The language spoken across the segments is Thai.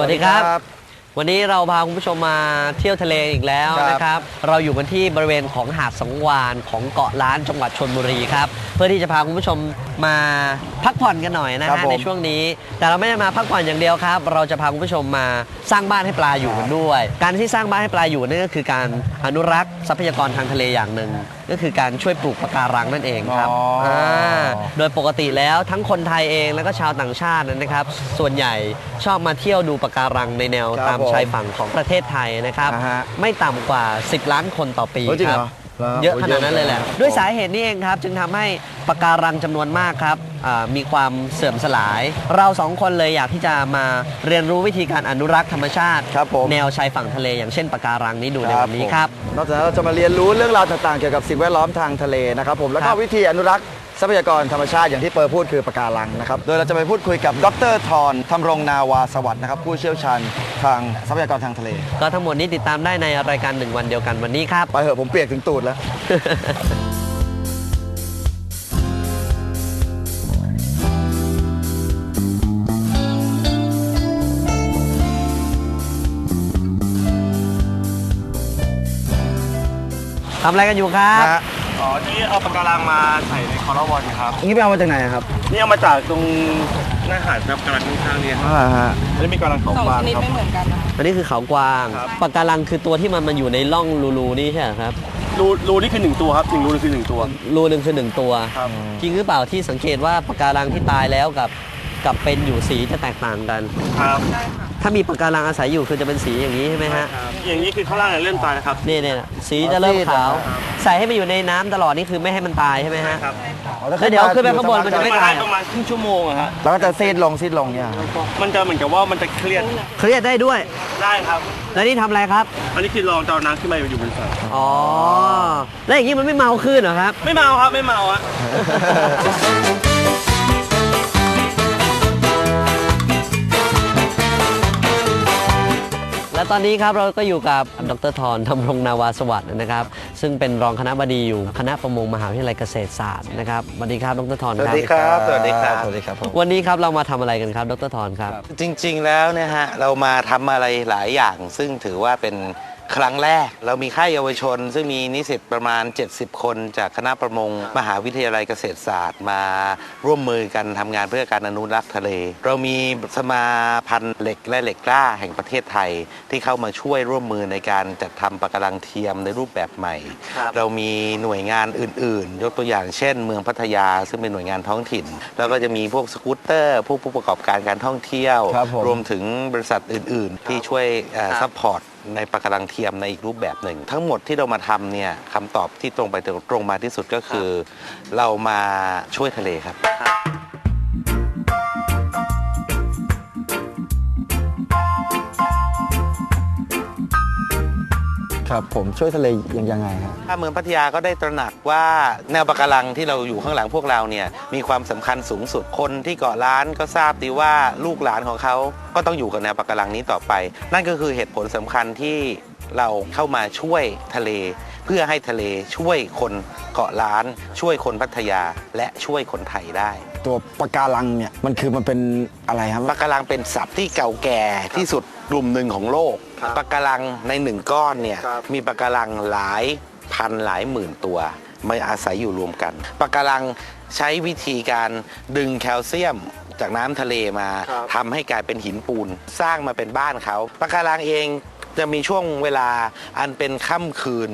วัสดีครับ วันนี้เราพาคุณผู้ชมมาเที่ยวทะเลอีกแล้วครับ นะครับ เราอยู่กันที่บริเวณของหาดสังวานของเกาะล้านจังหวัดชนบุรีครับ เพื่อที่จะพาคุณผู้ชม มาพักผ่อนกันหน่อยนะครัฮะบผมในช่วงนี้ แต่เราไม่ได้มาพักผ่อนอย่างเดียวครับ เราจะพาคุณผู้ชมมาสร้างบ้านให้ปลาอยู่กันด้วย การที่สร้างบ้านให้ปลาอยู่นั่นก็คือการอนุรักษ์ทรัพยากรทางทะเลอย่างหนึ่ง ก็คือการช่วยปลูกปะการังนั่นเองครับอ๋ออ่า โดยปกติแล้วทั้งคนไทยเองแล้วก็ชาวต่างชาตินะครับ ส่วนใหญ่ชอบมาเที่ยวดูปะการังในแนวครับตามผมชายฝั่งของประเทศไทยนะครับ อ่าฮะไม่ต่ำกว่า 10 ล้านคนต่อปีโอ้จริงคเหรัรอเหรอ เยอะขนาดนั้นเลยแหละโอ้เยอะด้วยสาเหตุนี้เองครับ จึงทำให้ปะการังจำนวนมากครับอ่ามีความเสื่อมสลาย เราสองคนเลยอยากที่จะมาเรียนรู้วิธีการอนุรักษ์ธรรมชาติครับผมแนวชายฝั่งทะเล อย่างเช่นปะการังนี้ดูในวันนี้ครับผมนอกจากนั้นเราจะมาเรียนรู้เรื่องราวต่างๆเกี่ยวกับสิ่งแวดล้อมทางทะเลนะครับผมแล้วคก็รับวิธีอนุรักษ์ ทรัพยากรธรรมชาติอย่างที่เปิร์พูดคือปะการังนะครับ โดยเราจะไปพูดคุยกับดรทรธำรงนาวาสวัสดิ์นะครับผู้เชี่ยวชาญทางทรัพยากรทางทะเล ก็ทั้งหมดนี้ติดตามได้ในรายการหนึ่งวันเดียวกันวันนี้ครับ ไปเหอะผมเปียกถึงตูดแล้ว ทำอะไรกันอยู่ครับ นะฮะ อ๋อที่เอาปากการังมาใส่ในคอร์วอนครับนี่ไปเอามาจากไหนครับนี่เอามาจากตรงหน้าหาดครับกำลังข้างๆเนี่ยครับอ่าฮะอันนี้มีกำลังเขาสองบาชงนิดครับ ไม่เหมือนกันนะคะอันนี้คือเขากวางครับ ปะการังคือตัวที่มันมันอยู่ในร่องรูๆนี่ใช่ไหมครับ รูรูนี่คือหนึ่งตัวครับหนึ่งรูนี่คือหนึ่งตัวรูหนึ่งคือหนึ่งตัว ครับจริงหรือเปล่าที่สังเกตว่าปะการังที่ตายแล้วกับกับเป็นอยู่สีจะแตกต่างกัน ครับใช่ค่ะถ้ามีปะการังอาศัยอยู่คือจะเป็นสีอย่างนี้ใช่ไหมฮะ อย่างนี้คือข้างล่างเนี่ยเริ่มตายแล้วครับ นี่เนี่ยสีจะเริ่มขาวครับ ใส่ให้มันอยู่ในน้ำตลอดนี่คือไม่ให้มันตายใช่ไหมฮะ ครับอ๋อถ้าแล้วเดี๋ยวขึ้นไปข้างบนมันจะปไม่ระตามาณประมาณครึ่งชั่วโมงอะฮะแล้วก็จะซีดลงซีดลงเนี่ยครับมันจะเหมือนกับว่ามันจะเครียดเครียดได้ด้วย ได้ครับ แล้วนี่ทำอะไรครับ อันนี้คือลองจะเอาน้ำขึ้นมาอยู่บนฝั่งอ๋อ แล้วอย่างนี้มันไม่เมาขึ้นเหรอครับ ไม่เมาครับไม่เมาอะและตอนนี้ครับเราก็อยู่กับดรธรธำรงนาวาสวัสดิ์นะครับ ซึ่งเป็นรองคณะบดีอยู่คณะประมงมหาวิทยาลัยเกษตรศาสตร์นะครับสวัสดีครับดรธรสวัสดีครับ สวัสดีครับ สวัสดีครับผมวันนี้ครับเรามาทำอะไรกันครับดรธรครับ จริง ๆ แล้วเนี่ยฮะเรามาทำอะไรหลายอย่าง ซึ่งถือว่าเป็น ครั้งแรก เรามีค่ายเยาวชน ซึ่งมีนิสิตประมาณ 70 คนจากคณะประมง มหาวิทยาลัยเกษตรศาสตร์มาร่วมมือกันทำงานเพื่อการอนุรักษ์ทะเล เรามีสมาพันธ์เหล็กและเหล็กกล้าแห่งประเทศไทย ที่เข้ามาช่วยร่วมมือในการจัดทำปะการังเทียมในรูปแบบใหม่ครับเรามีหน่วยงานอื่น ๆ ยกตัวอย่างเช่น เมืองพัทยาซึ่งเป็นหน่วยงานท้องถิ่น แล้วก็จะมีพวกสกูตเตอร์พวกผู้ประกอบการการท่องเที่ยวครับผมรวมถึงบริษัทอื่น ๆ ที่ช่วยซัพพอร์ต ในปะการังเทียมในอีกรูปแบบหนึ่ง ทั้งหมดที่เรามาทำเนี่ยคำตอบที่ตรงไปตรงมาที่สุดก็คือ เรามาช่วยทะเลครับ ครับผมช่วยทะเลยังยังไงครับถ้าเมืองพัทยาก็ได้ตระหนักว่าแนวปะการังที่เราอยู่ข้างหลังพวกเราเนี่ยมีความสำคัญสูงสุดคนที่เกาะล้านก็ทราบดีว่าลูกหลานของเขาก็ต้องอยู่กับแนวปะการังนี้ต่อไป นั่นก็คือเหตุผลสำคัญที่เราเข้ามาช่วยทะเล เพื่อให้ทะเลช่วยคนเกาะล้าน ช่วยคนพัทยาและช่วยคนไทยได้ ตัวปะการังเนี่ยมันคือมันเป็นอะไรครับ ปะการังเป็นสัตว์ที่เก่าแก่ที่สุดกลุ่มหนึ่งของโลกครับปะการังในหนึ่งก้อนเนี่ยครับมีปะการังหลายพันหลายหมื่นตัวมาอาศัยอยู่รวมกันปะการังใช้วิธีการดึงแคลเซียมจากน้ำทะเลมาทำให้กลายเป็นหินปูน สร้างมาเป็นบ้านเขาปะการังเอง จะมีช่วงเวลาอันเป็นค่ำคืน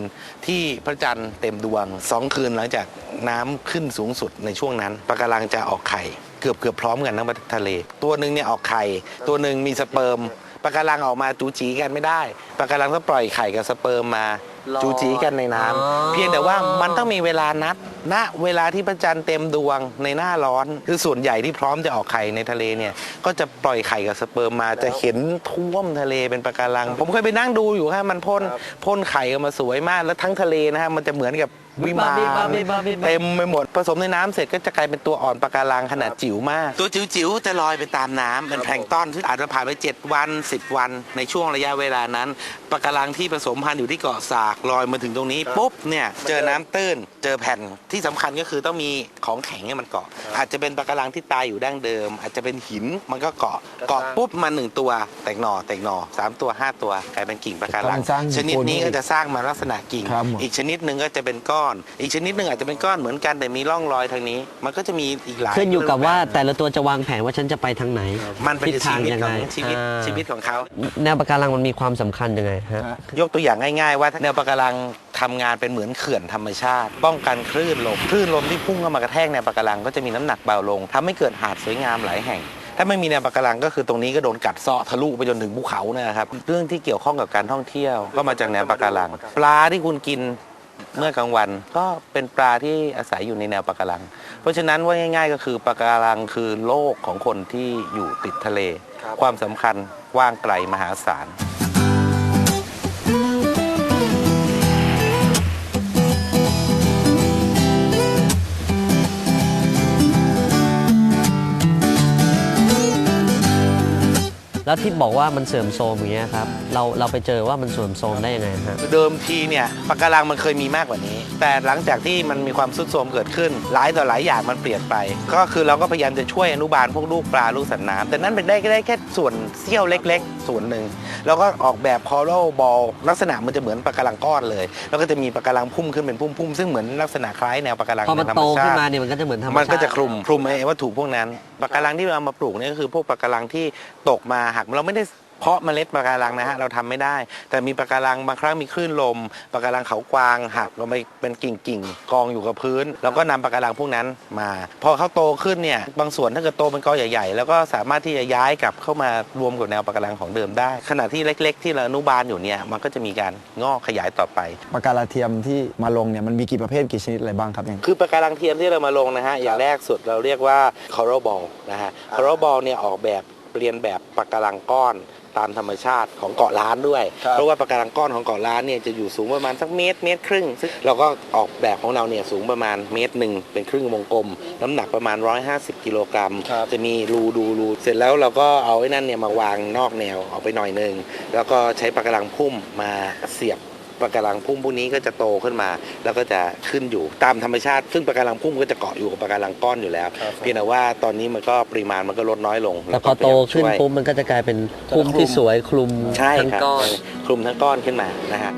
ที่พระจันทร์เต็มดวงสองคืนหลังจากน้ำขึ้นสูงสุดในช่วงนั้นปะการังจะออกไข่เกือบเกือบพร้อมกันทั้งทะเล ตัวหนึ่งเนี่ยออกไข่ ตัวหนึ่งมีสเปิร์มปะการังออกมาจูจีกันไม่ได้ปะการังต้องปล่อยไข่กับสเปิร์มมารอจูจีกันในน้ำอ๋อเพียงแต่ว่ามันต้องมีเวลานัด ณเวลาที่พระจันทร์เต็มดวงในหน้าร้อน คือส่วนใหญ่ที่พร้อมจะออกไข่ในทะเลเนี่ย ก็จะปล่อยไข่กับสเปิร์มมาจะเห็นท่วมทะเลเป็นปะการัง ผมเคยไปนั่งดูอยู่ฮะมันพ่นพ่นไข่ออกมาสวยมาก แล้วทั้งทะเลนะฮะมันจะเหมือนกับวิมานวิบากวิบากวิบากเต็มไปหมดผสมในน้ำเสร็จก็จะกลายเป็นตัวอ่อนปะการังขนาดจิ๋วมาก ตัวจิ๋วๆจะลอยไปตามน้ำเป็นแพลงก์ต้อนที่อาจจะผ่านไป 7 วัน 10 วัน ในช่วงระยะเวลานั้นปะการังที่ผสมพันธุ์อยู่ที่เกาะสากลอยมาถึงตรงนี้ปุ๊บเนี่ยเจอน้ำตื้นเจอแผ่นที่ที่สำคัญก็คือต้องมีของแข็งให้มันเกาะ อาจจะเป็นปะการังที่ตายอยู่ดั้งเดิม อาจจะเป็นหินมันก็เกาะเกาะปุ๊บมาหนึ่งตัวแตกหน่อแตกหน่อสามตัวห้าตัวกลายเป็นกิ่งปะการังการสร้างชนิดนี้ก็จะสร้างมาลักษณะกิ่ง ครับผม อีกชนิดหนึ่งก็จะเป็นก้อน อีกชนิดหนึ่งอาจจะเป็นก้อนเหมือนกันแต่มีร่องรอยทางนี้ มันก็จะมีอีกหลายขึ้นอยู่กับว่ารูปแบบแต่ละตัวจะวางแผนว่าฉันจะไปทางไหนมันเป็นทิศชีทางวิตยังขอไงงชีวิตอ่าชีวิตของเขา แนวปะการังมันมีความสำคัญยังไงฮะฮะยกตัวอย่างง่ายๆว่าแนวปะการัง ทำงานเป็นเหมือนเขื่อนธรรมชาติ ป้องกันคลื่นลมคลื่นลมที่พุ่งเข้ามากระแทกแนวปะการังก็จะมีน้ำหนักเบาลงทำให้เกิดหาดสวยงามหลายแห่ง ถ้าไม่มีแนวปะการังก็คือตรงนี้ก็โดนกัดเซาะทะลุไปจนถึงภูเขานะครับเรื่องที่เกี่ยวข้องกับการท่องเที่ยวก็มาจากแนวปะการัง ปลาที่คุณกินเมื่อกลางวันก็เป็นปลาที่อาศัยอยู่ในแนวปะการัง เพราะฉะนั้นว่าง่าย ๆ ก็คือปะการังคือโลกของคนที่อยู่ติดทะเล ความสำคัญกว้างไกลมหาศาล แล้วที่บอกว่ามันเสื่อมโทรมอย่างเงี้ยครับเราเราไปเจอว่ามันเสื่อมโทรมได้ยังไงฮะเดิมทีเนี่ยปะการังมันเคยมีมากกว่านี้ แต่หลังจากที่มันมีความสุดโทรมเกิดขึ้น หลายต่อหลายอย่างมันเปลี่ยนไป ก็คือเราก็พยายามจะช่วยอนุบาลพวกลูกปลาลูกสัตว์น้ำแต่นั่นเป็นได้ได้แค่ส่วนเสี้ยวเล็ก ๆ ส่วนหนึ่งแล้วก็ออกแบบคอรัลบอลลักษณะมันจะเหมือนปะการังก้อนเลย แล้วก็จะมีปะการังพุ่มขึ้นเป็นพุ่มๆซึ่งเหมือนลักษณะคล้ายแนวปะการังพอมันในธรโตรมชาขึ้นติมาเนี่ยมันก็จะเหมือนธรรมชาติมันก็จะคลุมคลุมไอ้วัตถุพวกนั้นปะการังที่เราเอามาปลูกเนี่ยก็คือพวกปะการังที่ตกมาหักเราไม่ได้ เพาะเมล็ดปะการังนะฮะเราทำไม่ได้ แต่มีปะการังบางครั้งมีคลื่นลมปะการังเขากวางหักลงไปเป็นกิ่งกิ่งๆกองอยู่กับพื้น แล้วก็นำปะการังพวกนั้นมา พอเขาโตขึ้นเนี่ยบางส่วนถ้าเกิดโตเป็นกอใหญ่ ๆ แล้วก็สามารถที่จะย้ายกลับเข้ามารวมกับแนวปะการังของเดิมได้ ขณะที่เล็ก ๆ ที่เราอนุบาลอยู่เนี่ยมันก็จะมีการงอกขยายต่อไปปะการังเทียมที่มาลงเนี่ยมันมีกี่ประเภทกี่ชนิดอะไรบ้างครับเนี่ยคือปะการังเทียมที่เรามาลงนะฮะอย่างแรกสุดเราเรียกว่า coral ball นะฮะ coral ball เนี่ยออกแบบเรียนแบบปะการังก้อน ตามธรรมชาติของเกาะล้านด้วย ครับ เพราะว่าปะการังก้อนของเกาะล้านเนี่ยจะอยู่สูงประมาณสักเมตรเมตรครึ่งซึ่งเราก็ออกแบบของเราเนี่ยสูงประมาณเมตรหนึ่งเป็นครึ่งวงกลม น้ำหนักประมาณ 150 กิโลกรัม ครับ จะมีรูดูรูเสร็จแล้วเราก็เอาไอ้นั่นเนี่ยมาวางนอกแนวออกไปหน่อยหนึ่งแล้วก็ใช้ปะการังพุ่มมาเสียบ ปะการังพุ่มพวกนี้ก็จะโตขึ้นมา แล้วก็จะขึ้นอยู่ตามธรรมชาติ ซึ่งปะการังพุ่มก็จะเกาะอยู่กับปะการังก้อนอยู่แล้วครับเพียงแต่ว่าตอนนี้มันก็ปริมาณมันก็ลดน้อยลงแต่พอโตขึ้นช่วยปุ๊บมันก็จะกลายเป็นพุ่มที่สวยคลุมใช่ทั้งครับก้อน คลุมทั้งก้อนขึ้นมานะฮะ